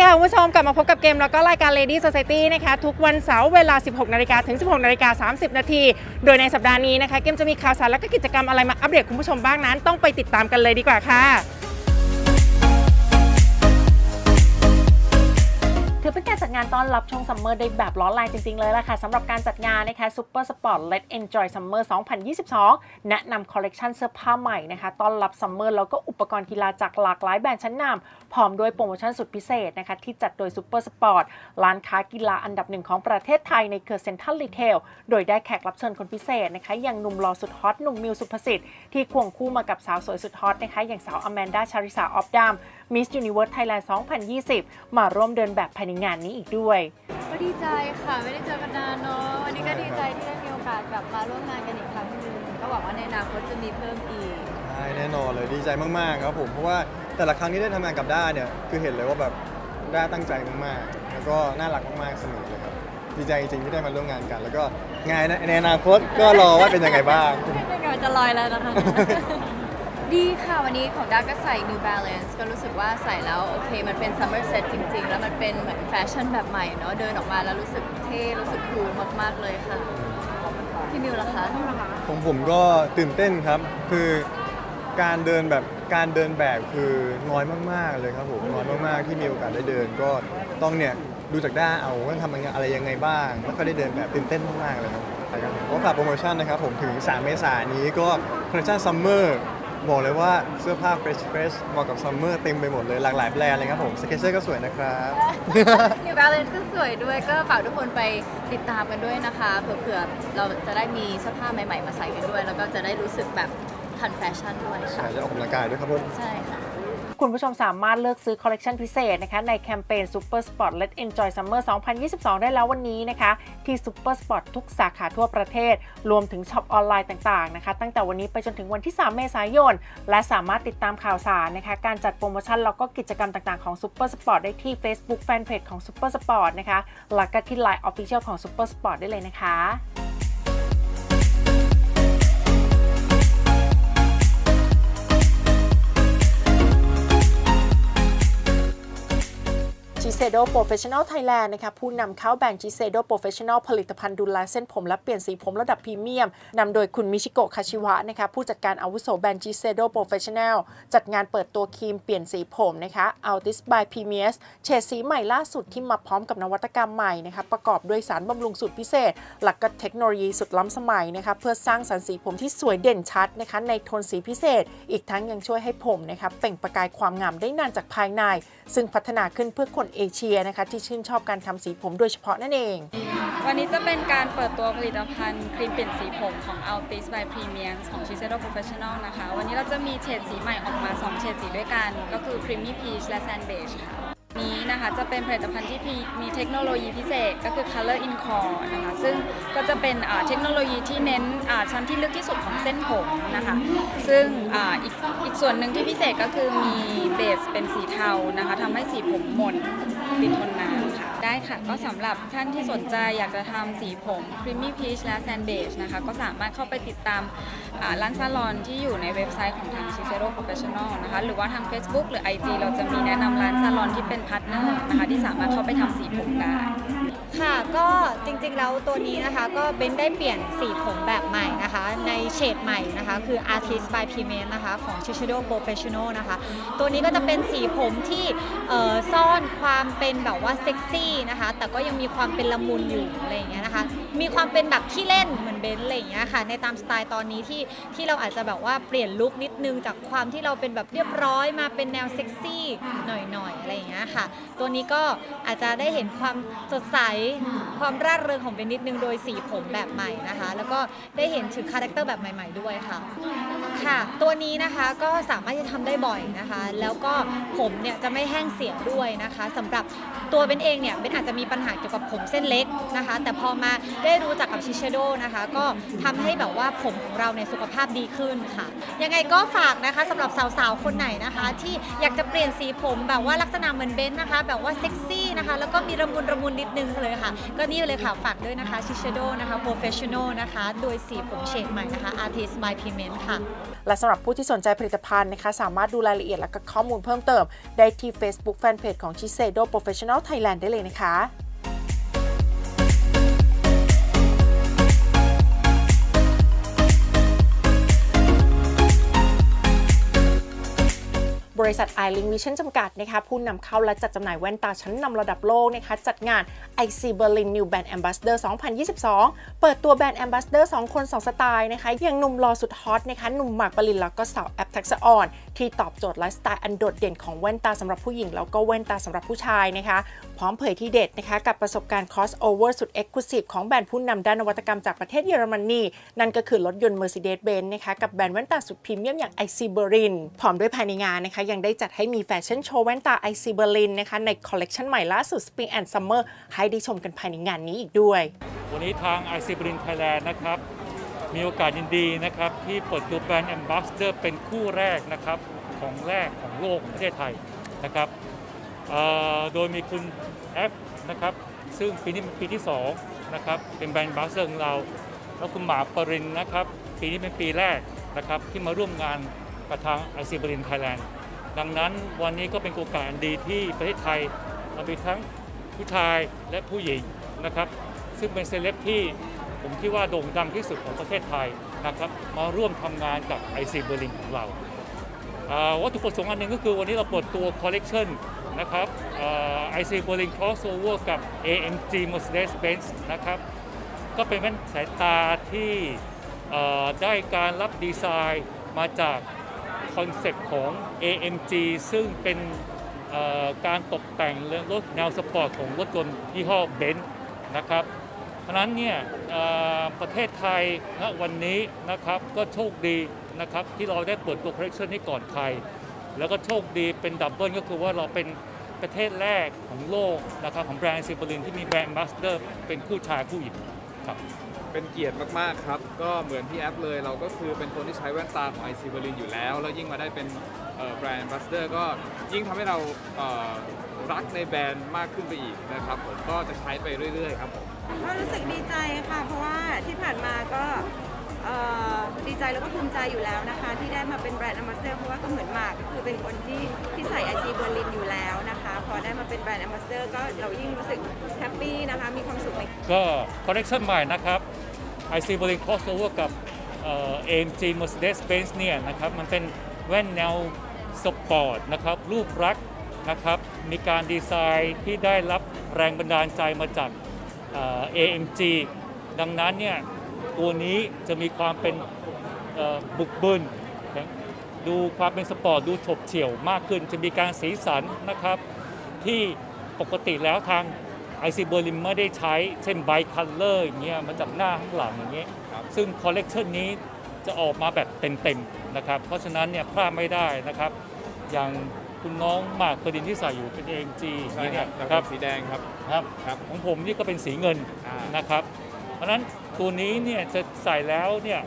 ดีค่ะคุณผู้ชมกลับมาพบกับเกมแล้วก็รายการ Lady Society นะคะทุกวันเสาร์เวลา 16 นาฬิกาถึง 16 นาฬิกา 30 นาที โดยในสัปดาห์นี้นะคะ เกมจะมีข่าวสารและก็กิจกรรมอะไรมาอัปเดตคุณผู้ชมบ้างนั้น ต้องไปติดตามกันเลยดีกว่าค่ะ ถือเป็นการจัดงานต้อนรับชงซัมเมอร์ได้แบบร้อนแรงจริง ๆ เลยล่ะค่ะสำหรับการจัดงานนะคะ Super Sport Let Enjoy Summer 2022 แนะนำคอลเลกชันเสื้อผ้าใหม่นะคะต้อนรับซัมเมอร์แล้วก็อุปกรณ์กีฬาจากหลากหลายแบรนด์ชั้นนำพร้อมด้วยโปรโมชั่นสุดพิเศษนะคะที่จัดโดย Super Sport ร้านค้ากีฬาอันดับหนึ่งของประเทศไทยในเครือเซ็นทรัลรีเทลโดยได้แขกรับเชิญคนพิเศษนะคะอย่างหนุ่มหล่อสุดฮอตหนุ่มมิวสุภสิทธิ์ที่ควงคู่มากับสาวสวยสุดฮอตนะคะอย่างสาวอแมนดาชาริสาออฟดาม Miss Universe Thailand 2020 มาร่วมเดินแบบภายในงานนี้อีกด้วยก็ดีใจค่ะไม่ได้เจอกันนานเนาะวันนี้ก็ดีใจที่ได้มีโอกาสแบบมาร่วมงานกันอีกครั้งหนึ่งก็หวังว่าในอนาคตจะมีเพิ่มอีกใช่แน่นอนเลยดีใจมากๆครับผมเพราะว่าแต่ละครั้งที่ได้ทำงานกับด้าเนี่ยคือเห็นเลยว่าแบบด้าตั้งใจมากๆแล้วก็น่ารักมากๆเสมอเลยครับดีใจจริงๆที่ได้มาร่วมงานกัน แล้วก็งานในอนาคตก็รอว่าเป็นยังไงบ้างเป็นไงมันจะลอยแล้วนะคะ ดีค่ะ วันนี้ของดาก็ใส่ New Balance ก็รู้สึกว่าใส่แล้วโอเค มันเป็น summer set จริง ๆ แล้วมันเป็นเหมือนแฟชั่นแบบใหม่เนาะเดินออกมาแล้วรู้สึกเท่รู้สึกคูลมาก ๆ เลยค่ะ พี่มิวล่ะคะ ของผมก็ตื่นเต้นครับ คือการเดินแบบ การเดินแบบคือน้อยมากๆเลยครับผมน้อยมากๆที่มีโอกาสได้เดินก็ต้องเนี่ยดูจากด้าเอาว่าทำอะไรยังไงบ้างแล้วก็ได้เดินแบบตื่นเต้นมากๆเลยครับไปกันก็ฝากโปรโมชั่นนะครับผมถึง 3 เมษายนนี้ก็คอลเลคชั่นซัมเมอร์บอกเลยว่าเสื้อผ้าเฟรชเฟรชเหมาะกับซัมเมอร์เต็มไปหมดเลยหลากหลายแบรนด์เลยครับผมสเก็ตเชอร์ก็สวยนะครับ New Balance ก็สวยด้วยก็ฝากทุกคนไปติดตามกันด้วยนะคะเผื่อๆเราจะได้มีเสื้อผ้าใหม่ๆมาใส่กันด้วย แล้วก็จะได้รู้สึกแบบ ทันแฟชั่นด้วยใช่ค่ะจะออกกำลังกายด้วยครับผม ใช่ค่ะ คุณผู้ชมสามารถเลือกซื้อคอลเลกชันพิเศษนะคะในแคมเปญ Super Sport Let's Enjoy Summer 2022 ได้แล้ววันนี้นะคะ ที่ Super Sport ทุกสาขาทั่วประเทศ รวมถึงช็อปออนไลน์ต่างๆนะคะ ตั้งแต่วันนี้ไปจนถึงวันที่ 3 เมษายน และสามารถติดตามข่าวสารนะคะ การจัดโปรโมชั่นแล้วก็กิจกรรมต่างๆของ Super Sport ได้ที่ Facebook Fanpage ของ Super Sport นะคะแล้วก็ที่ Line Official ของ Super Sport ได้เลยนะคะ g i s e d o Professional Thailand นะคะผู้นำเข้าแบรนด์ g i s e d o Professional ผลิตภัณฑ์ดูแลเส้นผมและเปลี่ยนสีผมระดับพรีเมียมนำโดยคุณมิชิโกะคาชิวะนะคะผู้จัดการอาวุโสแบรนด์ g i s e d o Professional จัดงานเปิดตัวครีมเปลี่ยนสีผมนะคะ Altis by Premius เฉดสีใหม่ล่าสุดที่มาพร้อมกับนวัตกรรมใหม่นะคะประกอบด้วยสารบำรุงสูตรพิเศษ หลักกับเทคโนโลยีสุดล้ำสมัยนะคะเพื่อสร้างสรรค์สีผมที่สวยเด่นชัดนะคะในโทนสีพิเศษ อีกทั้งยังช่วยให้ผมนะคะเปล่งประกายความงามได้นานจากภายใน ซึ่งพัฒนาขึ้นเพื่อคนเอเชียนะคะ ที่ชื่นชอบการทำสีผมโดยเฉพาะนั่นเอง วันนี้จะเป็นการเปิดตัวผลิตภัณฑ์ครีมเปลี่ยนสีผมของ Altis by Premium ของ Shiseido Professional นะคะ วันนี้เราจะมีเฉดสีใหม่ออกมา 2 เฉดสีด้วยกัน ก็คือ Creamy Peach และ Sand Beige ค่ะนี้นะคะจะเป็นผลิตภัณฑ์ที่มีเทคโนโลยีพิเศษก็คือ Color in Core นะคะซึ่งก็จะเป็นเทคโนโลยีที่เน้นชั้นที่ลึกที่สุดของเส้นผมนะคะซึ่งออีกอีกส่วนหนึ่งที่พิเศษก็คือมีเบสเป็นสีเทานะคะทำให้สีผมหม่น ติดทนนานค่ะ ได้ค่ะ ก็สำหรับท่านที่สนใจอยากจะทำสีผม Creamy Peach และ Sand Beige นะคะ ก็สามารถเข้าไปติดตามอ่าร้านซาลอนที่อยู่ในเว็บไซต์ของทาง Shiseido Professional นะคะ หรือว่าทาง Facebook หรือ IG เราจะมีแนะนำร้านซาลอนที่เป็นพาร์ทเนอร์นะคะ ที่สามารถเข้าไปทำสีผมได้ ค่ะ ก็จริงๆแล้วตัวนี้นะคะก็เบนได้เปลี่ยนสีผมแบบใหม่นะคะ ในเฉดใหม่นะคะ คือ Artist by Pigment นะคะ ของ Shiseido Professional นะคะ ตัวนี้ก็จะเป็นสีผมที่ซ่อนความเป็นแบบว่าเซ็กซี่นะคะ แต่ก็ยังมีความเป็นละมุนอยู่อะไรอย่างเงี้ยนะคะ มีความเป็นแบบขี้เล่นเหมือน เบนอะไรอย่างเงี้ยค่ะ ในตามสไตล์ตอนนี้ที่ที่เราอาจจะแบบว่าเปลี่ยนลุคนิดนึงจากความที่เราเป็นแบบเรียบร้อยมาเป็นแนวเซ็กซี่หน่อยๆอะไรอย่างเงี้ยค่ะ ตัวนี้ก็อาจจะได้เห็นความสดใสความร่าเริงของเบนนิดนึงโดยสีผมแบบใหม่นะคะ แล้วก็ได้เห็นถึงคาแรคเตอร์แบบใหม่ ๆด้วยค่ะค่ะ ตัวนี้นะคะก็สามารถจะทำได้บ่อยนะคะ แล้วก็ผมเนี่ยจะไม่แห้งเสียด้วยนะคะสำหรับตัวเบนเองเนี่ยเบนอาจจะมีปัญหาเกี่ยวกับผมเส้นเล็กนะคะ แต่พอมาได้รู้จักกับชิเชโดนะคะก็ทำให้แบบว่าผมของเราในยสุขภาพดีขึ้นค่ะ ยังไงก็ฝากนะคะสำหรับสาวๆ คนไหนนะคะ ที่อยากจะเปลี่ยนสีผมแบบว่าลักษณะเหมือนเบนนะคะ แบบว่าเซ็กซี่นะคะ แล้วก็มีระมุนระมุนนิดนึงเลยค่ะ ก็นี่เลยค่ะฝากด้วยนะคะชิเชโดนะคะ professional นะคะ โดยสีผมเฉดใหม่นะคะ artist by pigment ค่ะ และสำหรับผู้ที่สนใจผลิตภัณฑ์นะคะ สามารถดูรายละเอียดและก็ข้อมูลเพิ่มเติม ได้ที่ Facebook Fanpage ของ Shiseido Professional Thailand ได้เลยนะคะ บริษัท i l i n k Vision จำกัดนะคะผู้นำเข้าและจัดจำหน่ายแว่นตาชั้นนำระดับโลกนะคะจัดงาน IC Berlin New Brand Ambassador 2022 เปิดตัวแบรนด์ Ambassador 2 คน 2 สไตล์นะคะอย่างหนุ่มรอสุดฮอตนะคะหนุ่มหมากปรินแล้วก็สาวแอปทักษออนที่ตอบโจทย์ไลฟ์สไตล์อันโดดเด่นของแว่นตาสำหรับผู้หญิง แล้วก็แว่นตาสำหรับผู้ชายนะคะพร้อมเผยที่เด็ดนะคะกับประสบการณ์ crossover สุด exclusive ของแบรนด์ผู้นำด้านนวัตกรรมจากประเทศเยอรมนีนั่นก็คือรถยนต์ Mercedes-Benz นะคะกับแบรนด์แว่นตาสุดพรีเมียมอย่าง IC Berlin พร้อมด้วยภายในงานนะคะยังได้จัดให้มีแฟชั่นโชว์แว่นตา IC Berlin นนะคะในคอลเลกชันใหม่ล่าสุด Spring and Summer ให้ได้ชมกันภายในงานนี้อีกด้วย วันนี้ทาง i c b r i n Thailand นด์นะครับ มีโอกาสยินดีนะครับ ที่เปิดตัวแบรนด์ Ambassador เป็นคู่แรกนะครับ ของแรกของโลกของประเทศไทยนะครับโดยมีคุณแอฟนะครับซึ่งปีนี้เป็นปีที่2นะครับเป็นแบรนด์ Ambassador ของเรา แล้วคุณหมาปรินนะครับปีนี้เป็นปีแรกนะครับที่มาร่วมงานกับทาง i c b r i n Thailand ดั ดังนั้นวันนี้ก็เป็นโอกาสดีที่ประเทศไทยเรามีทั้งผู้ชายและผู้หญิงนะครับ ซึ่งเป็นเซเลบที่ผมคิดว่าโด่งดังที่สุดของประเทศไทยนะครับมาร่วมทำงานกับ IC Berlin ของเราอ่าวัตถุประสงค์อันหนึ่งก็คือวันนี้เราเปิดตัวคอลเลกชันนะครับอ่า IC Berlin Crossover กับ AMG Mercedes-Benz นะครับก็เป็นแว่นสายตาที่ได้การรับดีไซน์มาจาก คอนเซปต์ของ AMG ซึ่งเป็นการตกแต่งรถแนวสปอร์ตของรถยนต์ยี่ห้อเบนซ์นะครับ เพราะนั้นเนี่ยประเทศไทยณวันนี้นะครับก็โชคดีนะครับที่เราได้เปิดตัวคอลเลคชันนี้ก่อนใคร แล้วก็โชคดีเป็นดับเบิลก็คือว่าเราเป็นประเทศแรกของโลกนะครับของแบรนด์ซิบลินที่มีแบรนด์มาสเตอร์เป็นคู่ชายคู่หญิงครับ เป็นเกียรติมากๆครับ ก็เหมือนพี่แอปเลย เราก็คือเป็นคนที่ใช้แว่นตาของไอซีเบอรินอยู่แล้ว แล้วยิ่งมาได้เป็นแบรนด์บัสเตอร์ก็ยิ่งทำให้เรารักในแบรนด์มากขึ้นไปอีกนะครับผมก็จะใช้ไปเรื่อยๆครับผมก็รู้สึกดีใจค่ะ เพราะว่าที่ผ่านมาก็ เอ่อดีใจแล้วก็ภูมิใจอยู่แล้วนะคะ ที่ได้มาเป็นแบรนด์อ b a s s a d o r เพราะว่าก็เหมือนหมากก็คือเป็นคนที่ที่ใส่ไอซีเบอร์ลินอยู่แล้วนะคะ พอได้มาเป็นแบรนด์อ b a s s a d o r ก็เรายิ่งรู้สึกแฮปปี้นะคะ มีความสุขในก็คอลเล t ชันใหม่นะครับ IC b e r l i n Crossover กับเอ่อ AMG Mercedes-Benz เนี่ยนะครับ มันเป็นแว่นแนวสปอร์ตนะครับ รูปรักษณ์นะครับ มีการดีไซน์ที่ได้รับแรงบันดาลใจมาจากเอ่อ AMG ดังนั้นเนี่ย ตัวนี้จะมีความเป็นเอ่อบุกบึนแข็งดูความเป็นสปอร์ตดูฉบเฉี่ยวมากขึ้น จะมีการสีสันนะครับ ที่ปกติแล้วทางไอซีเบอร์ลินไม่ได้ใช้ เช่นไบคัลเลอร์อย่างเงี้ยมาจากหน้าข้างหลังอย่างเงี้ยครับซึ่งคอลเลกชันนี้จะออกมาแบบเต็มๆนะครับ เพราะฉะนั้นเนี่ยพลาดไม่ได้นะครับ อย่างคุณน้องหมากปรินที่ใส่อยู่เป็น AMG ใช่นี่คเนี่รัยบแล้วนะคก็รับสีแดงครับครับครับ ของผมนี่ก็เป็นสีเงินอ่านะครับ เพราะฉะนั้นตัวนี้เนี่ยจะใส่แล้วเนี่ย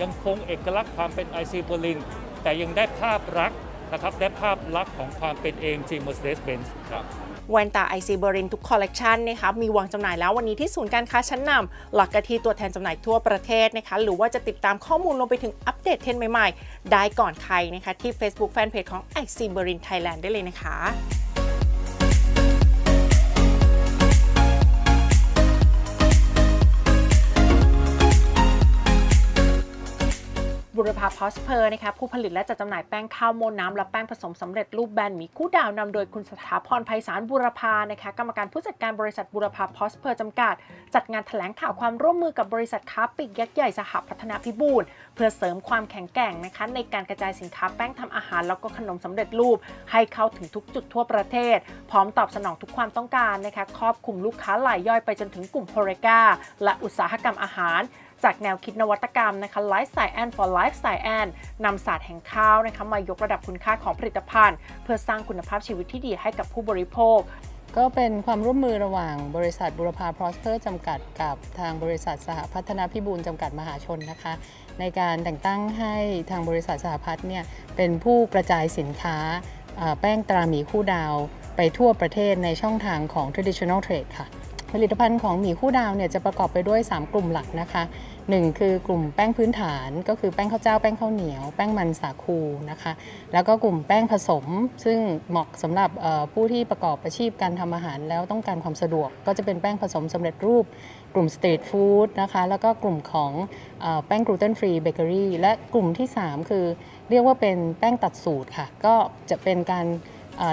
ยังคงเอกลักษณ์ความเป็น IC Berlin แต่ยังได้ภาพลักษณ์นะครับได้ภาพลักษณ์ของความเป็น AMG Mercedes-Benz ครับแว่นตา IC b e r i n ทุกคอลเลกชันนะคะมีวางจำหน่ายแล้ววันนี้ที่ศูนย์การค้าชั้นนำหลักกะทีตัวแทนจำหน่ายทั่วประเทศนะคะหรือว่าจะติดตามข้อมูลลงไปถึงอัปเดตเทรนด์ใหม่ ๆ ได้ก่อนใครนะคะที่ Facebook Fanpage ของ IC b e r i n Thailand ได้เลยนะคะ สเพอร์นะคะผู้ผลิตและจัดจำหน่ายแป้งข้าวโมนน้ำและแป้งผสมสำเร็จรูปแบรนหมีคู่ดาวนำโดยคุณสถาพรไพศาลบุรพานะคะกรรมการผู้จัดการบริษัทบุรพาพอสเพอร์จำกัด จัดงานแถลงข่าวความร่วมมือกับบริษัทค้าปลีกยักษ์ใหญ่สหพัฒนาพิบูลเพื่อเสริมความแข็งแกร่งนะคะในการกระจายสินค้าแป้งทำอาหารแล้วก็ขนมสำเร็จรูป ให้เข้าถึงทุกจุดทั่วประเทศ พร้อมตอบสนองทุกความต้องการนะคะครอบคลุมลูกค้ารายย่อยไปจนถึงกลุ่มโฮเรกาและอุตสาหกรรมอาหาร จากแนวคิดนวัตกรรมนะคะ Life Science for Life Science นำศาสตร์แห่งข้าวนะคะมายกระดับคุณค่าของผลิตภัณฑ์ เพื่อสร้างคุณภาพชีวิตที่ดีให้กับผู้บริโภคก็เป็นความร่วมมือระหว่างบริษัทบุรพาพรอสเพอร์จำกัดกับทางบริษัทสหพัฒนาพิบูลจำกัดมหาชนนะคะ ในการแต่งตั้งให้ทางบริษัทสหพัฒน์เนี่ยเป็นผู้กระจายสินค้าอ่าแป้งตราหมีคู่ดาว ไปทั่วประเทศในช่องทางของ traditional trade ค่ะ ผลิตภัณฑ์ของหมี่คู่ดาวเนี่ยจะประกอบไปด้วย 3 กลุ่มหลักนะคะหนึ่งคือกลุ่มแป้งพื้นฐานก็คือแป้งข้าวเจ้าแป้งข้าวเหนียว แป้งมันสาคูนะคะ แล้วก็กลุ่มแป้งผสม ซึ่งเหมาะสำหรับผู้ที่ประกอบอาชีพการทำอาหารแล้วต้องการความสะดวก ก็จะเป็นแป้งผสมสำเร็จรูป กลุ่มสตรีทฟู้ดนะคะแล้วก็กลุ่มของแป้งกลูเตนฟรีเบเกอรี่และกลุ่มที่ 3 คือ เรียกว่าเป็นแป้งตัดสูตรค่ะ ก็จะเป็นการ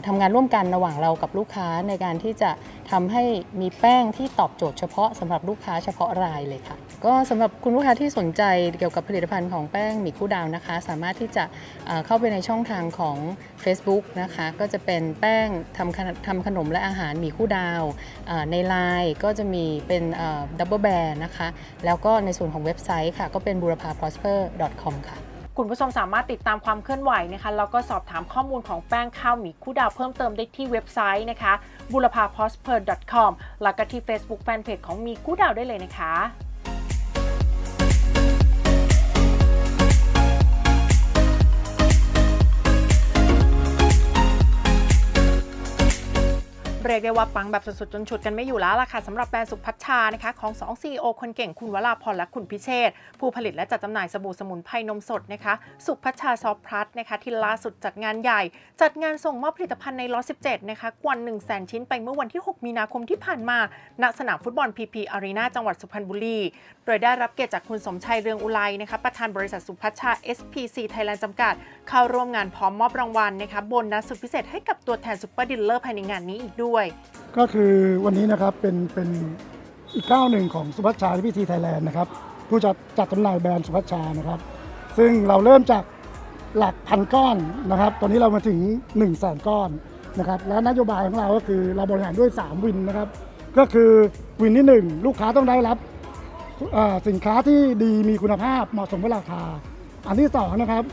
ทำงานร่วมกันระหว่างเรากับลูกค้าในการที่จะทำให้มีแป้งที่ตอบโจทย์เฉพาะสำหรับลูกค้าเฉพาะรายเลยค่ะ ก็สำหรับคุณลูกค้าที่สนใจเกี่ยวกับผลิตภัณฑ์ของแป้งหมี่คู่ดาวนะคะ สามารถที่จะเข้าไปในช่องทางของ Facebook นะคะ ก็จะเป็นแป้งทำขนทำขนมและอาหารหมี่คู่ดาว ในไลน์ก็จะมีเป็นดับเบิลแบร์นะคะ แล้วก็ในส่วนของเว็บไซต์ค่ะ ก็เป็นบูรพา prosper com ค่ะ คุณผู้ชมสามารถติดตามความเคลื่อนไหวนะคะแล้วก็สอบถามข้อมูลของแป้งข้าวหมีคู่ดาวเพิ่มเติมได้ที่เว็บไซต์นะคะบุรพา prosper com แล้วก็ที่ Facebook Fanpage ของมีคู่ดาวได้เลยนะคะ เรียกได้ว่าปังแบบสุดๆจนฉุดกันไม่อยู่แล้วล่ะค่ะสำหรับแบรนด์สุพัชชานะคะของ2 CEO คนเก่งคุณวราพรและคุณพิเชษ ผู้ผลิตและจัดจำหน่ายสบู่สมุนไพรนมสดนะคะ สุพัชชาซอฟพลัสนะคะที่ล่าสุดจัดงานใหญ่ จัดงานส่งมอบผลิตภัณฑ์ในล็อต17 นะคะกว่า1 0 0 0 0แชิ้นไปเมื่อวันที่ 6 มีนาคมที่ผ่านมาณสนามฟุตบอลพีพีอารีนาจังหวัดสุพรรณบุรี โดยได้รับเกียรติจากคุณสมชัยเรืองอุไรนะคะประธานบริษัทสุพัชชา SPC Thailand จำกัด เข้าร่วมงานพร้อมมอบรางวัลนะคะโบนัสสุดพิเศษให้กับตัวแทนซุปเปอร์ดีลเลอร์ภายในงานนี้อีกด้วย ก็คือวันนี้นะครับเป็นเป็นอีกก้าวหนึ่งของสุพัชชาพิธีไทยแลนด์นะครับผู้จัดจัดจำหน่ายแบรนด์สุพัชชานะครับ ซึ่งเราเริ่มจากหลักพันก้อนนะครับ ตอนนี้เรามาถึง1นึ่งแสนก้อนนะครับและนโยบายของเราก็คือเราบริหารด้วย 3 วินนะครับ ก็คือวินที่ 1 ลูกค้าต้องได้รับสินค้าที่ดีมีคุณภาพเหมาะสมกับราคา อันที่สองนะครับ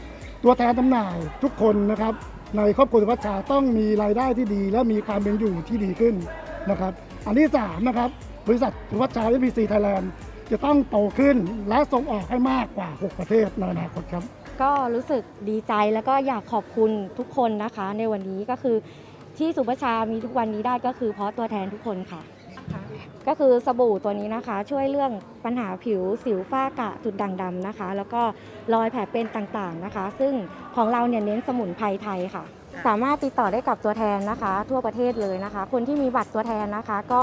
ตัวแทนจำหน่ายทุกคนนะครับ ในครอบครัวสุพัชชาต้องมีรายได้ที่ดี และมีความเป็นอยู่ที่ดีขึ้นนะครับ อันที่สามนะครับบริษัทสุพัชชา FPC Thailand จะต้องโตขึ้นและส่งออกให้มากกว่า 6 ประเทศในอนาคตครับ ก็รู้สึกดีใจแล้วก็อยากขอบคุณทุกคนนะคะ ในวันนี้ก็คือที่สุภาชามีทุกวันนี้ได้ก็คือเพราะตัวแทนทุกคนค่ะ ก็คือสบู่ตัวนี้นะคะ ช่วยเรื่องปัญหาผิวสิวฝ้ากระจุดด่างดำนะคะ แล้วก็รอยแผลเป็นต่างๆนะคะ ซึ่งของเราเนี่ยเน้นสมุนไพรไทยค่ะ สามารถติดต่อได้กับตัวแทนนะคะ ทั่วประเทศเลยนะคะ คนที่มีบัตรตัวแทนนะคะ ก็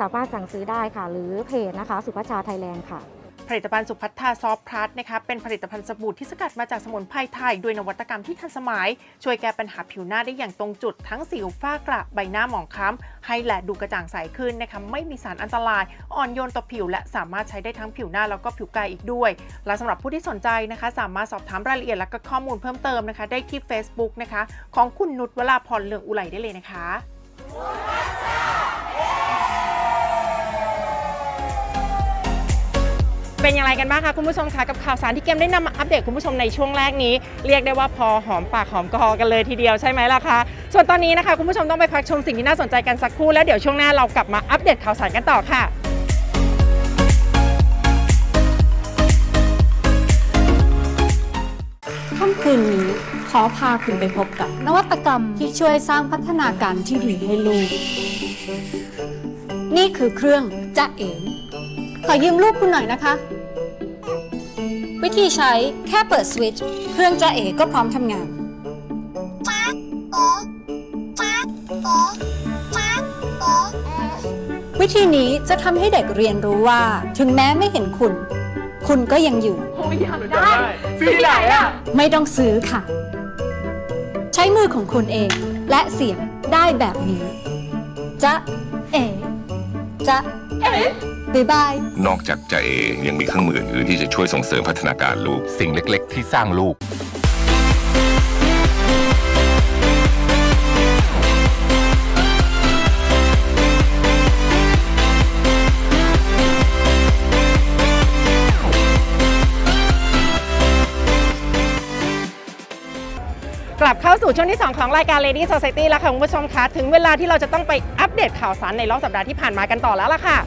สามารถสั่งซื้อได้ค่ะ หรือเพจนะคะ สุภาชาไทยแลนด์ค่ะ ผลิตภัณฑ์สุพัฒนาซอฟพลัสนะคะเป็นผลิตภัณฑ์สบู่ที่สกัดมาจากสมุนไพรไทยด้วยนวัตกรรมที่ทันสมัย ช่วยแก้ปัญหาผิวหน้าได้อย่างตรงจุดทั้งสิวฝ้ากระใบหน้าหมองคล้ำให้แหลดูกระจ่างใสขึ้นนะคะไม่มีสารอันตราย อ่อนโยนต่อผิว และสามารถใช้ได้ทั้งผิวหน้าแล้วก็ผิวกายอีกด้วย และสำหรับผู้ที่สนใจนะคะ สามารถสอบถามรายละเอียดและก็ข้อมูลเพิ่มเติมนะคะ ได้ที่ Facebook นะคะ ของคุณนุชวราพรเลืองอุไรได้เลยนะคะ เป็นอย่างไรกันบ้างคะคุณผู้ชมคะกับข่าวสารที่เกมได้นำมาอัปเดตคุณผู้ชมในช่วงแรกนี้ เรียกได้ว่าพอหอมปากหอมคอกันเลยทีเดียวใช่ไหมล่ะคะส่วนตอนนี้นะคะคุณผู้ชมต้องไปพักชมสิ่งที่น่าสนใจกันสักครู่แล้วเดี๋ยวช่วงหน้าเรากลับมาอัปเดตข่าวสารกันต่อค่ะค่ำคืนนี้ขอพาคุณไปพบกับนวัตกรรมที่ช่วยสร้างพัฒนาการที่ดีให้ลูก นี่คือเครื่องจะเอ๋งขอยืมลูกคุณหน่อยนะคะ วิธีใช้แค่เปิดสวิตช์เครื่องจะเอ๋ก็พร้อมทำงาน วิธีนี้จะทำให้เด็กเรียนรู้ว่า ถึงแม้ไม่เห็นคุณ คุณก็ยังอยู่ไม่ต้องซื้อค่ะ ใช้มือของคุณเองและเสียงได้แบบนี้ จะเอจะเอ บายบาย นอกจากจะเอยังมีเครื่องมืออื่นๆที่จะช่วยส่งเสริมพัฒนาการลูก สิ่งเล็ก ๆ ที่สร้างลูกกลับเข้าสู่ช่วงที่ 2 ของรายการ Lady Society แล้วค่ะคุณผู้ชมคะถึงเวลาที่เราจะต้องไปอัปเดตข่าวสารในรอบสัปดาห์ที่ผ่านมากันต่อแล้วล่ะค่ะ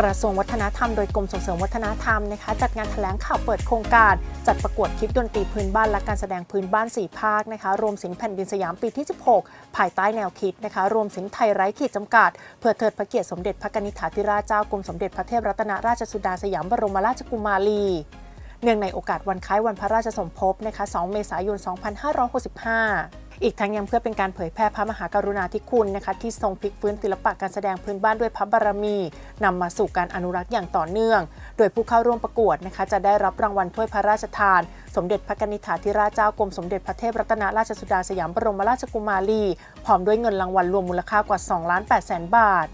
กระทรวงวัฒนธรรมโดยกรมส่งเสริมวัฒนธรรมนะคะจัดงานแถลงข่าวเปิดโครงการ จัดประกวดคลิปดนตรีพื้นบ้านและการแสดงพื้นบ้าน 4 ภาคนะคะรวมสินแผ่นดินสยามปีที่ 16 ภายใต้แนวคิดนะคะรวมสินไทยไร้ขีดจำกัด เพื่อเทิดพระเกียรติสมเด็จพระกนิธิธิราชเจ้ากรมสมเด็จพระเทพรัตนราชสุดาสยามบรมราชกุมารีเนื่องในโอกาสวันคล้ายวันพระราชสมภพนะคะ 2 เมษายน 2565 อีกทั้งยังเพื่อเป็นการเผยแพร่พระมหากรุณาธิคุณนะคะที่ทรงพลิกฟื้นศิลปะการแสดงพื้นบ้านด้วยพระบารมีนำมาสู่การอนุรักษ์อย่างต่อเนื่อง โดยผู้เข้าร่วมประกวดนะคะจะได้รับรางวัลถ้วยพระราชทาน สมเด็จพระนิธิธิราชเจ้ากรมสมเด็จพระเทพรัตนราชสุดาสยามบรมราชกุมารีพร้อมด้วยเงินรางวัลรวมมูลค่ากว่า2ล้าน8แสนบาท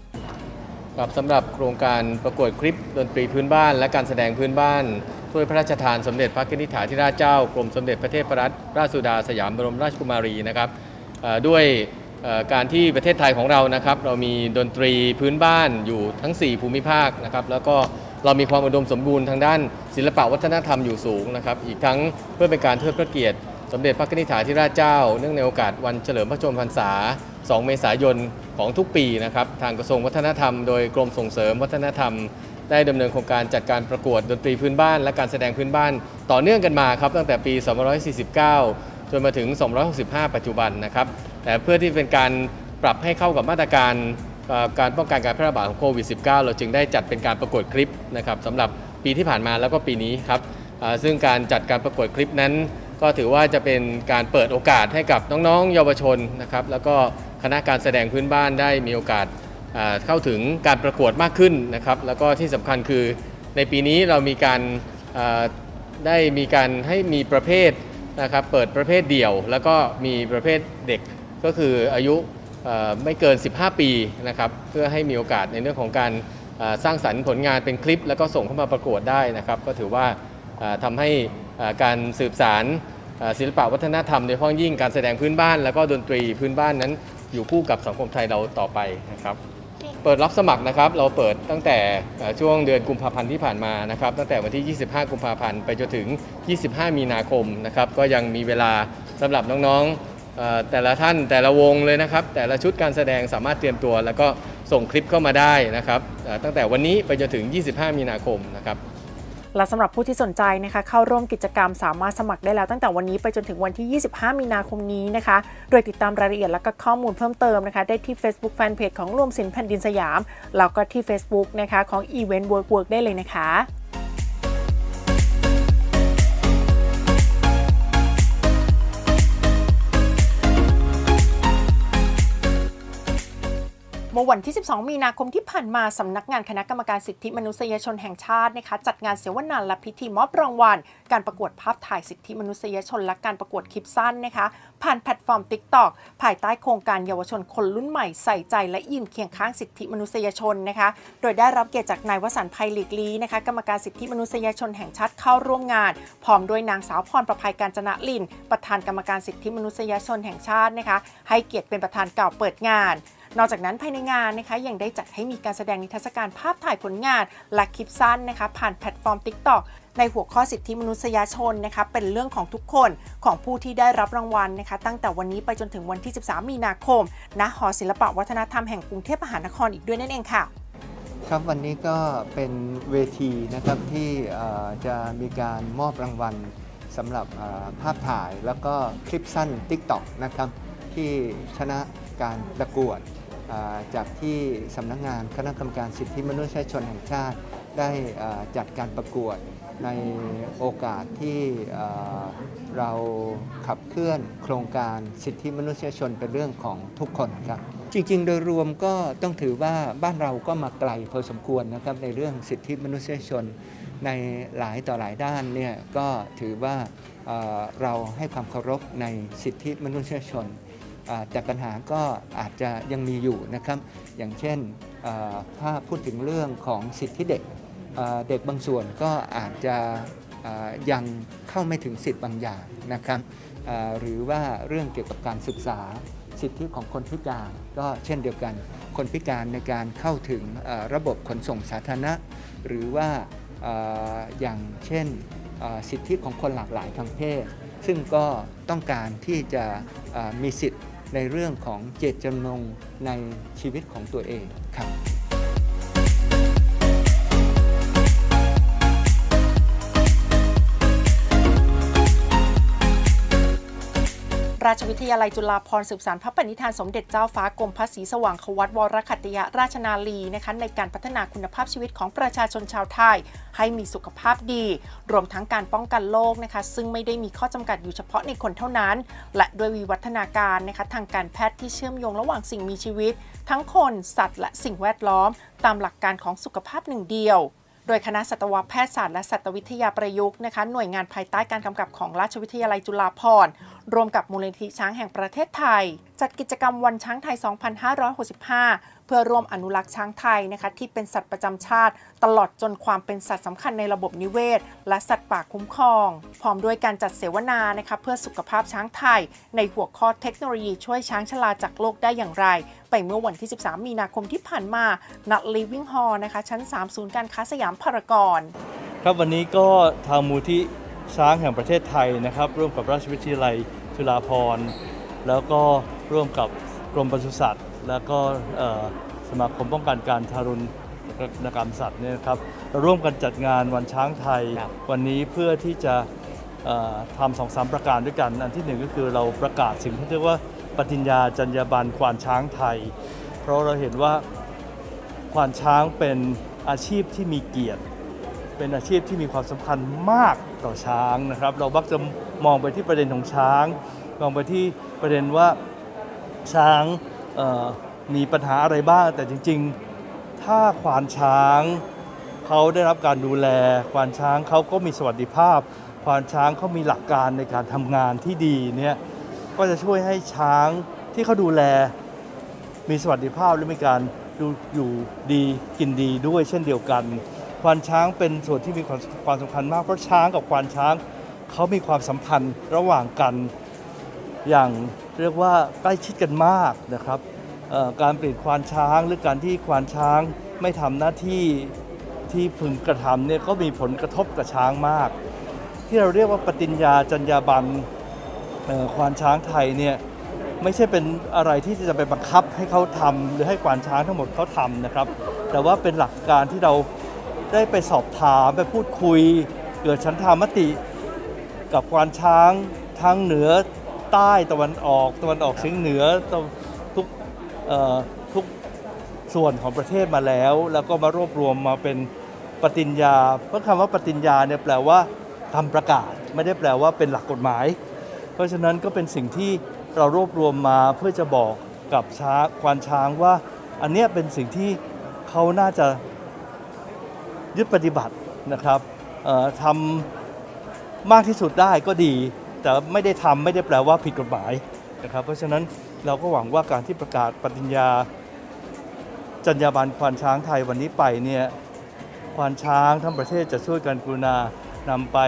ครับสำหรับโครงการประกวดคลิปดนตรีพื้นบ้าน และการแสดงพื้นบ้าน ถ้วยพระราชทานสมเด็จพระนิธิธิราชเจ้ากรมสมเด็จพระเทพรัตนราชสุดาสยามบรมราชกุมารีนะครับด้วยการที่ประเทศไทยของเรานะครับ เรามีดนตรีพื้นบ้านอยู่ทั้ง 4 ภูมิภาคนะครับ แล้วก็เรามีความอุดมสมบูรณ์ทางด้านศิลปวัฒนธรรมอยู่สูงนะครับ อีกทั้งเพื่อเป็นการเทิดพระเกียรติ สมเด็จพระนิธิธิราชเจ้า เนื่องในโอกาสวันเฉลิมพระชนมพรรษา 2 เมษายนของทุกปีนะครับ ทางกระทรวงวัฒนธรรม โดยกรมส่งเสริมวัฒนธรรม ได้ดำเนินโครงการจัดการประกวดดนตรีพื้นบ้าน และการแสดงพื้นบ้าน ต่อเนื่องกันมาครับตั้งแต่ปี 249 จนมาถึง 265 ปัจจุบันนะครับ แต่เพื่อที่เป็นการปรับให้เข้ากับมาตรการการป้องกันการแพร่ระบาดของโควิด -19 เราจึงได้จัดเป็นการประกวดคลิปนะครับสำหรับปีที่ผ่านมาแล้วก็ปีนี้ครับซึ่งการจัดการประกวดคลิปนั้น ก็ถือว่าจะเป็นการเปิดโอกาสให้กับน้องๆ เยาวชนนะครับแล้วก็คณะการแสดงพื้นบ้านได้มีโอกาส เข้าถึงการประกวดมากขึ้นนะครับแล้วก็ที่สำคัญคือในปีนี้เรามีการได้มีการให้มีประเภทนะครับเปิดประเภทเดี่ยว แล้วก็มีประเภทเด็กก็คืออายุไม่เกิน 15 ปีนะครับเพื่อให้มีโอกาสในเรื่องของการสร้างสรรค์ผลงานเป็นคลิป แล้วก็ส่งเข้ามาประกวดได้นะครับก็ถือว่าอ่าทำให้การสืบสารศิลปะวัฒนธรรมโดยเฉพาะยิ่งการแสดงพื้นบ้าน แล้วก็ดนตรีพื้นบ้านนั้นอยู่คู่กับสังคมไทยเราต่อไปนะครับ เปิดรับสมัครนะครับ เราเปิดตั้งแต่ช่วงเดือนกุมภาพันธ์ที่ผ่านมานะครับ ตั้งแต่วันที่ 25 กุมภาพันธ์ไปจนถึง 25 มีนาคมนะครับ ก็ยังมีเวลาสำหรับน้องๆแต่ละท่านแต่ละวงเลยนะครับ แต่ละชุดการแสดงสามารถเตรียมตัว แล้วก็ส่งคลิปเข้ามาได้นะครับตั้งแต่วันนี้ไปจนถึง 25 มีนาคมนะครับ และสำหรับผู้ที่สนใจนะคะเข้าร่วมกิจกรรมสามารถสมัครได้แล้วตั้งแต่วันนี้ไปจนถึงวันที่ 25 มีนาคมนี้นะคะ โดยติดตามรายละเอียดและก็ข้อมูลเพิ่มเติมนะคะ ได้ที่ Facebook Fanpage ของรวมสินแผ่นดินสยาม แล้วก็ที่ Facebook นะคะของ Event Work Work ได้เลยนะคะ มื่อวันที่ 12 มีนาคมที่ผ่านมาสำนักงานคณะกรรมการสิทธิมนุษยชนแห่งชาตินะคะจัดงานเสวนาและพิธีมอบรางวัล การประกวดภาพถ่ายสิทธิมนุษยชน และการประกวดคลิปสั้นนะคะ ผ่านแพลตฟอร์ม TikTok ภายใต้โครงการเยาวชนคนรุ่นใหม่ใส่ใจและยืนเคียงข้างสิทธิมนุษยชนนะคะ โดยได้รับเกียรติจากนายวสันต์ไพลีกลีนะคะกรรมการสิทธิมนุษยชนแห่งชาติเข้าร่วมงาน พร้อมด้วยนางสาวพรประภัยการจนะลิน ประธานกรรมการสิทธิมนุษยชนแห่งชาตินะคะให้เกียรติเป็นประธานกล่าวเปิดงาน นอกจากนั้นภายในงานนะคะยังได้จัดให้มีการแสดงนิทรรศการภาพถ่ายผลงานและคลิปสั้นนะคะผ่านแพลตฟอร์ม TikTok ในหัวข้อสิทธิมนุษยชนนะคะเป็นเรื่องของทุกคนของผู้ที่ได้รับรางวัลนะคะตั้งแต่วันนี้ไปจนถึงวันที่ 13 มีนาคมณหอศิลปวัฒนธรรมแห่งกรุงเทพมหานครอีกด้วยนั่นเองค่ะ ครับวันนี้ก็เป็นเวทีนะครับที่จะมีการมอบรางวัลสำหรับภาพถ่ายแล้วก็คลิปสั้น TikTok นะครับที่ชนะการประกวด จากที่สำนักงานคณะกรรมการสิทธิมนุษยชนแห่งชาติ ได้จัดการประกวดในโอกาสที่เราขับเคลื่อนโครงการสิทธิมนุษยชนเป็นเรื่องของทุกคนครับ จริง ๆ โดยรวมก็ต้องถือว่าบ้านเราก็มาไกลพอสมควรนะครับในเรื่องสิทธิมนุษยชนในหลายต่อหลายด้านเนี่ยก็ถือว่าเราให้ความเคารพในสิทธิมนุษยชน แต่ปัญหาก็อาจจะยังมีอยู่นะครับ อย่างเช่นถ้าพูดถึงเรื่องของสิทธิเด็กเด็กบางส่วนก็อาจจะยังเข้าไม่ถึงสิทธิ์บางอย่างนะครับหรือว่าเรื่องเกี่ยวกับการศึกษาสิทธิของคนพิการ ก็เช่นเดียวกัน คนพิการในการเข้าถึงระบบขนส่งสาธารณะ หรือว่าอย่างเช่นสิทธิของคนหลากหลายทางเพศ ซึ่งก็ต้องการที่จะมีสิทธิ์ ในเรื่องของเจตจำนงในชีวิตของตัวเองครับ ราชวิทยาลัยจุฬาภรณ์สืบสานพระปณิธานสมเด็จเจ้าฟ้ากรมพระศรีสว่างควัตวรคัตยราชนาลีนะคะในการพัฒนาคุณภาพชีวิตของประชาชนชาวไทย ให้มีสุขภาพดี รวมทั้งการป้องกันโรคนะคะซึ่งไม่ได้มีข้อจำกัดอยู่เฉพาะในคนเท่านั้น และด้วยวิวัฒนาการนะคะทางการแพทย์ที่เชื่อมโยงระหว่างสิ่งมีชีวิต ทั้งคนสัตว์และสิ่งแวดล้อม ตามหลักการของสุขภาพหนึ่งเดียว โดยคณะสัตวแพทยศาสตร์และสัตววิทยาประยุกต์นะคะหน่วยงานภายใต้การกำกับของราชวิทยาลัยจุฬาภรณ์รวมกับมูลนิธิช้างแห่งประเทศไทย จัดกิจกรรมวันช้างไทย 2565 เพื่อร่วมอนุรักษ์ช้างไทยนะคะที่เป็นสัตว์ประจำชาติ ตลอดจนความเป็นสัตว์สำคัญในระบบนิเวศ และสัตว์ป่าคุ้มครอง พร้อมด้วยการจัดเสวนานะคะเพื่อสุขภาพช้างไทย ในหัวข้อเทคโนโลยีช่วยช้างชราจากโลกได้อย่างไร ไปเมื่อวันที่ 13 มีนาคมที่ผ่านมาณ Living Hall นะคะชั้น 3 ศูนย์การค้าสยามพารากอนครับวันนี้ก็ทางมูลที่ช้างแห่งประเทศไทยนะครับร่วมกับราชวิทยาลัยจุฬาภรณ์แล้วก็ร่วมกับกรมปศุสัตว์ แล้วก็เอ่อสมาคมป้องกันการทารุณกรรมสัตว์เนี่ยนะครับเราร่วมกันจัดงานวันช้างไทย วันนี้เพื่อที่จะเอ่อทำสองสามประการด้วยกัน อันที่หนึ่งก็คือเราประกาศสิ่งที่เรียกว่าปฏิญญาจรรยาบรรณควานช้างไทย เพราะเราเห็นว่าควานช้างเป็นอาชีพที่มีเกียรติ เป็นอาชีพที่มีความสำคัญมากต่อช้างนะครับ เรามักจะมองไปที่ประเด็นของช้าง มองไปที่ประเด็นว่าช้างเอ่อ มีปัญหาอะไรบ้าง แต่จริง ๆ ถ้าควานช้างเขาได้รับการดูแล ควานช้างเขาก็มีสวัสดิภาพ ควานช้างเขามีหลักการในการทำงานที่ดีเนี่ยก็จะช่วยให้ช้างที่เขาดูแล มีสวัสดิภาพและมีการดูอยู่ดีกินดีด้วยเช่นเดียวกัน ควานช้างเป็นส่วนที่มีความความสำคัญมากเพราะช้างกับควานช้างเขามีความสัมพันธ์ระหว่างกันอย่าง เรียกว่าใกล้ชิดกันมากนะครับการเปลี่ยนควานช้างหรือการที่ควานช้างไม่ทำหน้าที่ที่พึงกระทำเนี่ยก็มีผลกระทบกับช้างมาก ที่เราเรียกว่าปฏิญญาจรรยาบรรณเอ่อควานช้างไทยเนี่ยไม่ใช่เป็นอะไรที่จะไปบังคับให้เขาทำหรือให้ควานช้างทั้งหมดเขาทำนะครับ แต่ว่าเป็นหลักการที่เราได้ไปสอบถามไปพูดคุย เกิดฉันทามติ กับควานช้างทั้งเหนือ ใต้ตะวันออกตะวันออกเฉียงเหนือทุกทุกส่วนของประเทศมาแล้ว แล้วก็มารวบรวมมาเป็นปฏิญญา เพราะคำว่าปฏิญญาเนี่ยแปลว่าคำประกาศ ไม่ได้แปลว่าเป็นหลักกฎหมาย เพราะฉะนั้นก็เป็นสิ่งที่เรารวบรวมมาเพื่อจะบอกกับช้าควานช้างว่า อันเนี้ยเป็นสิ่งที่เขาน่าจะยึดปฏิบัตินะครับทำมากที่สุดได้ก็ดี แต่ไม่ได้ทำไม่ได้แปลว่าผิดกฎหมายนะครับ เพราะฉะนั้นเราก็หวังว่าการที่ประกาศปฏิญญาจรรยาบรรณควานช้างไทยวันนี้ไปเนี่ยควานช้างทั้งประเทศจะช่วยกันกรุณานำไป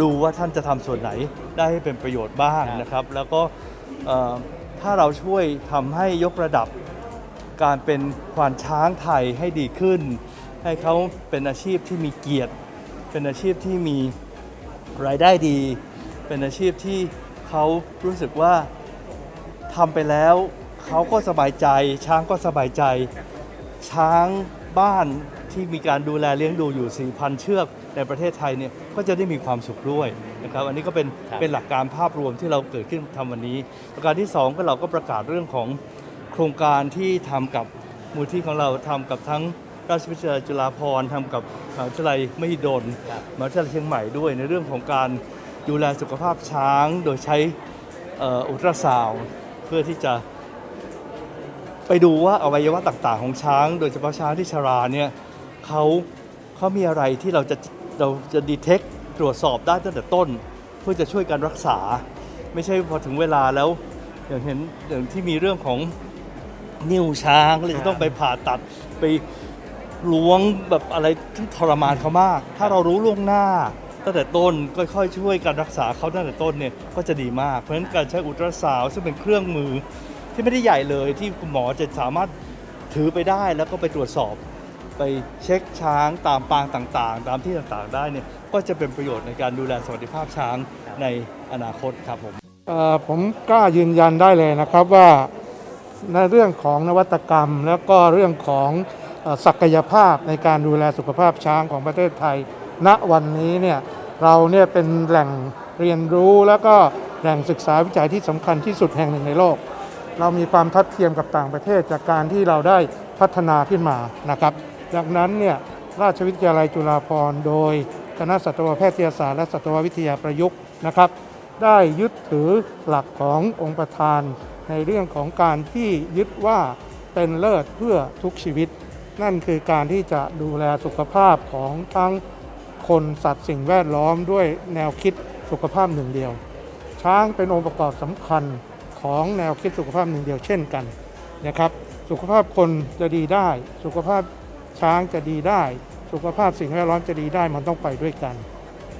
ดูว่าท่านจะทำส่วนไหนได้ให้เป็นประโยชน์บ้างนะครับ แล้วก็ถ้าเราช่วยทำให้ยกระดับการเป็นควานช้างไทยให้ดีขึ้น ให้เขาเป็นอาชีพที่มีเกียรติ เป็นอาชีพที่มีรายได้ดี เป็นอาชีพที่เขารู้สึกว่าทำไปแล้วเขาก็สบายใจ ช้างก็สบายใจ ช้างบ้านที่มีการดูแลเลี้ยงดูอยู่ 4,000 เชือกในประเทศไทยเนี่ยก็จะได้มีความสุขด้วยนะครับ อันนี้ก็เป็นเป็นหลักการภาพรวมที่เราเกิดขึ้นทำวันนี้ ประการที่ 2 ก็เราก็ประกาศเรื่องของโครงการที่ทำกับมูลที่ของเราทำกับทั้งราชวิทยาลัยจุฬาภรณ์ทำกับมหาวิทยาลัยมหิดลมหาวิทยาลัยเชียงใหม่ด้วยในเรื่องของการ ดูแลสุขภาพช้างโดยใช้อุลตราซาวด์เพื่อที่จะไปดูว่าอวัยวะต่างๆ ของช้าง โดยเฉพาะช้างที่ชราเนี่ยเขาเขามีอะไรที่เราจะเราจะดีเทคตรวจสอบได้ตั้งแต่ต้น เพื่อจะช่วยการรักษา ไม่ใช่พอถึงเวลาแล้วอย่างเห็นอย่างที่มีเรื่องของนิ้วช้างเลยจะต้องไปผ่าตัดไปล้วงแบบอะไรที่ทรมานเขามาก ถ้าเรารู้ล่วงหน้า ตั้งแต่ต้นค่อยๆช่วยการรักษาเขาตั้งแต่ต้นเนี่ยก็จะดีมาก เพราะฉะนั้นการใช้อุตราซาวด์ซึ่งเป็นเครื่องมือที่ไม่ได้ใหญ่เลยที่คุณหมอจะสามารถถือไปได้แล้วก็ไปตรวจสอบ ไปเช็คช้างตามปางต่างๆ ตามที่ต่างๆได้เนี่ยก็จะเป็นประโยชน์ในการดูแลสวัสดิภาพช้างในอนาคตครับผมผมกล้ายืนยันได้เลยนะครับว่าในเรื่องของนวัตกรรม แล้วก็เรื่องของศักยภาพในการดูแลสุขภาพช้างของประเทศไทย ณวันนี้เนี่ยเราเนี่ยเป็นแหล่งเรียนรู้แล้วก็แหล่งศึกษาวิจัยที่สำคัญที่สุดแห่งหนึ่งในโลก เรามีความทัดเทียมกับต่างประเทศจากการที่เราได้พัฒนาขึ้นมานะครับดังนั้นเนี่ยราชวิทยาลัยจุฬาภรณ์โดยคณะสัตวแพทยศาสตร์และสัตววิทยาประยุกต์นะครับ ได้ยึดถือหลักขององค์ประธาน ในเรื่องของการที่ยึดว่าเป็นเลิศเพื่อทุกชีวิต นั่นคือการที่จะดูแลสุขภาพของทั้ง คนสัตว์สิ่งแวดล้อมด้วยแนวคิดสุขภาพหนึ่งเดียว ช้างเป็นองค์ประกอบสำคัญของแนวคิดสุขภาพหนึ่งเดียวเช่นกันนะครับ สุขภาพคนจะดีได้ สุขภาพช้างจะดีได้ สุขภาพสิ่งแวดล้อมจะดีได้มันต้องไปด้วยกัน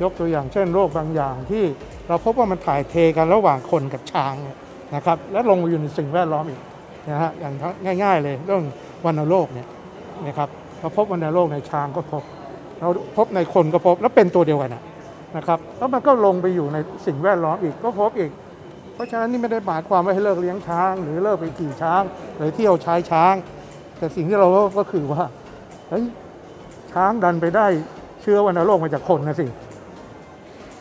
ยกตัวอย่างเช่นโรคบางอย่างที่เราพบว่ามันถ่ายเทกันระหว่างคนกับช้างนะครับและลงมาอยู่ในสิ่งแวดล้อมอีกนะฮะอย่างง่าย ๆ เลยเรื่องวัณโรคเนี่ยนะครับเราพบวัณโรคในช้างก็พบ เราพบในคนก็พบแล้วเป็นตัวเดียวกันนะครับแล้วมันก็ลงไปอยู่ในสิ่งแวดล้อมอีกก็พบอีก เพราะฉะนั้นนี่ไม่ได้หมายความว่าให้เลิกเลี้ยงช้าง หรือเลิกไปขี่ช้าง หรือเที่ยวใช้ช้าง แต่สิ่งที่เราก็คือว่าเฮ้ยช้างดันไปได้เชื้อวัณโรคมาจากคนนะสิ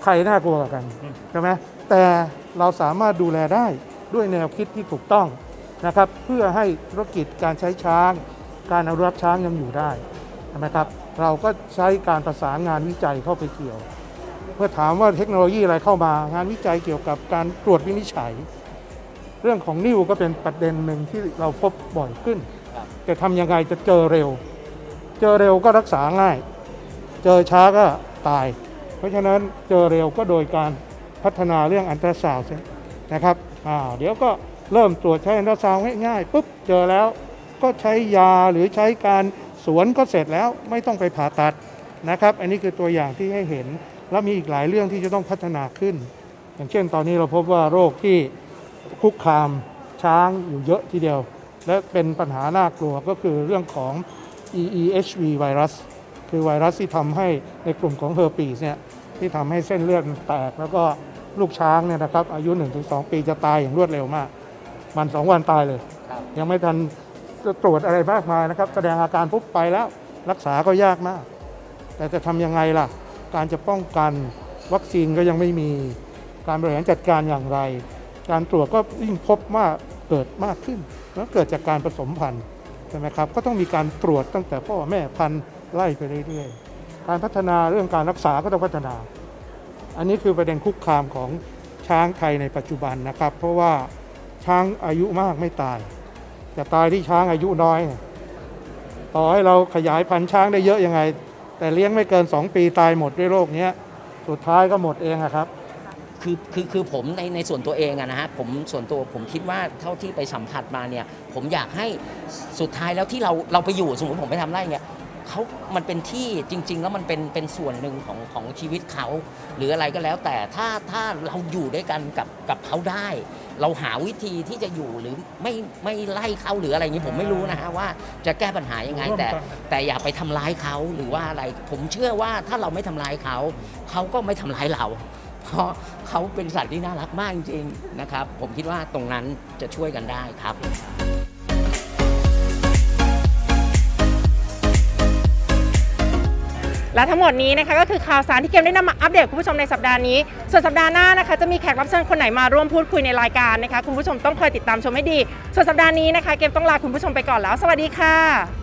ใครน่ากลัวกว่ากันใช่ไหมแต่เราสามารถดูแลได้ด้วยแนวคิดที่ถูกต้องนะครับ เพื่อให้ธุรกิจการใช้ช้าง การอนุรักษ์ช้างยังอยู่ได้ใช่ไหมครับ เราก็ใช้การประสานงานวิจัยเข้าไปเกี่ยว เมื่อถามว่าเทคโนโลยีอะไรเข้ามางานวิจัยเกี่ยวกับการตรวจวินิจฉัย เรื่องของนิ่วก็เป็นประเด็นหนึ่งที่เราพบบ่อยขึ้นแต่ทำยังไงจะเจอเร็ว เจอเร็วก็รักษาง่าย เจอช้าก็ตาย เพราะฉะนั้นเจอเร็วก็โดยการพัฒนาเรื่องอันตราซาวด์นะครับอ่าเดี๋ยวก็เริ่มตรวจใช้อันตราซาวด์ง่ายๆปุ๊บเจอแล้วก็ใช้ยาหรือใช้การ สวนก็เสร็จแล้วไม่ต้องไปผ่าตัดนะครับ อันนี้คือตัวอย่างที่ให้เห็น แล้วมีอีกหลายเรื่องที่จะต้องพัฒนาขึ้น อย่างเช่นตอนนี้เราพบว่าโรคที่คุกคามช้างอยู่เยอะทีเดียว และเป็นปัญหาน่ากลัวก็คือเรื่องของ EEHV ไวรัส คือไวรัสที่ทำให้ในกลุ่มของเฮอร์ปีสเนี่ยที่ทำให้เส้นเลือดมันแตก แล้วก็ลูกช้างเนี่ยนะครับอายุ 1-2 ปีจะตายอย่างรวดเร็วมาก มัน 2 วันตายเลย ยังไม่ทัน จะตรวจอะไรมากมายนะครับ แสดงอาการปุ๊บไปแล้วรักษาก็ยากมาก แต่จะทำยังไงล่ะ การจะป้องกันวัคซีนก็ยังไม่มีการบริหารจัดการอย่างไร การตรวจก็ยิ่งพบมาเกิดมากขึ้นแล้วเกิดจากการผสมพันธุ์ใช่ไหมครับก็ต้องมีการตรวจตั้งแต่พ่อแม่พันธุ์ไล่ไปเรื่อยๆ การพัฒนาเรื่องการรักษาก็ต้องพัฒนา อันนี้คือประเด็นคุกคามของช้างไทยในปัจจุบันนะครับ เพราะว่าช้างอายุมากไม่ตาย จะตายที่ช้างอายุน้อย ต่อให้เราขยายพันธุ์ช้างได้เยอะยังไง แต่เลี้ยงไม่เกิน 2 ปีตายหมดด้วยโรคเนี้ยสุดท้ายก็หมดเองอะครับ คือคือคือผมในในส่วนตัวเองอะนะฮะผมส่วนตัวผมคิดว่าเท่าที่ไปสัมผัสมาเนี่ย ผมอยากให้สุดท้ายแล้วที่เราเราไปอยู่สมมติผมไปทำไร่เนี่ย เขามันเป็นที่จริง ๆ แล้วมันเป็นเป็นส่วนหนึ่งของของชีวิตเขา หรืออะไรก็แล้ว แต่ถ้าถ้าเราอยู่ด้วยกันกับกับเขาได้ เราหาวิธีที่จะอยู่หรือไม่ไม่ไล่เขาหรืออะไรอย่างนี้ผมไม่รู้นะฮะว่าจะแก้ปัญหายังไง แต่ แต่อย่าไปทำร้ายเขาหรือว่าอะไร ผมเชื่อว่าถ้าเราไม่ทำร้ายเขาเขาก็ไม่ทำร้ายเรา เพราะเขาเป็นสัตว์ที่น่ารักมากจริงๆนะครับ ผมคิดว่าตรงนั้นจะช่วยกันได้ครับ และทั้งหมดนี้นะคะก็คือข่าวสารที่เกมได้นำมาอัปเดตคุณผู้ชมในสัปดาห์นี้ ส่วนสัปดาห์หน้านะคะจะมีแขกรับเชิญคนไหนมาร่วมพูดคุยในรายการนะคะคุณผู้ชมต้องคอยติดตามชมให้ดี ส่วนสัปดาห์นี้นะคะเกมต้องลาคุณผู้ชมไปก่อนแล้ว สวัสดีค่ะ